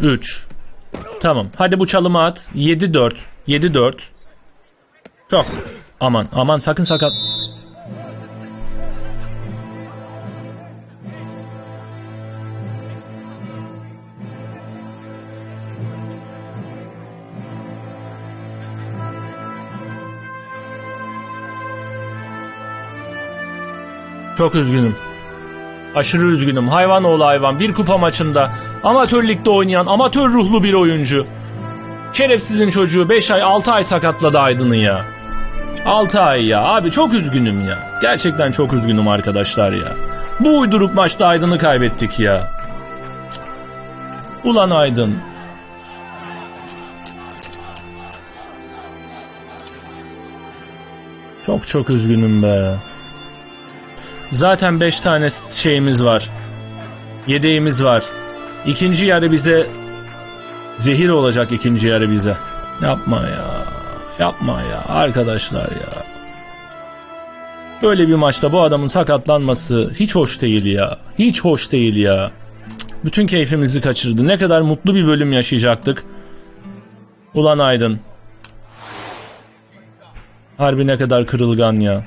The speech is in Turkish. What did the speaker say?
3. Tamam. Hadi bu çalımı at. 7-4. 7-4. Çok. Aman aman sakın sakat. Çok üzgünüm. Aşırı üzgünüm. Hayvan oğlu hayvan. Bir kupa maçında amatör ligde oynayan amatör ruhlu bir oyuncu. Şerefsizin çocuğu 5 ay 6 ay sakatladı Aydın'ı ya. 6 ay ya. Abi çok üzgünüm ya. Gerçekten çok üzgünüm arkadaşlar ya. Bu uyduruk maçta Aydın'ı kaybettik ya. Ulan Aydın. Çok çok üzgünüm be. Zaten 5 tane şeyimiz var. Yedeğimiz var. İkinci yarı bize zehir olacak ikinci yarı bize. Yapma ya. Yapma ya arkadaşlar ya. Böyle bir maçta bu adamın sakatlanması hiç hoş değil ya. Hiç hoş değil ya. Bütün keyfimizi kaçırdı. Ne kadar mutlu bir bölüm yaşayacaktık. Ulan Aydın. Harbi ne kadar kırılgan ya.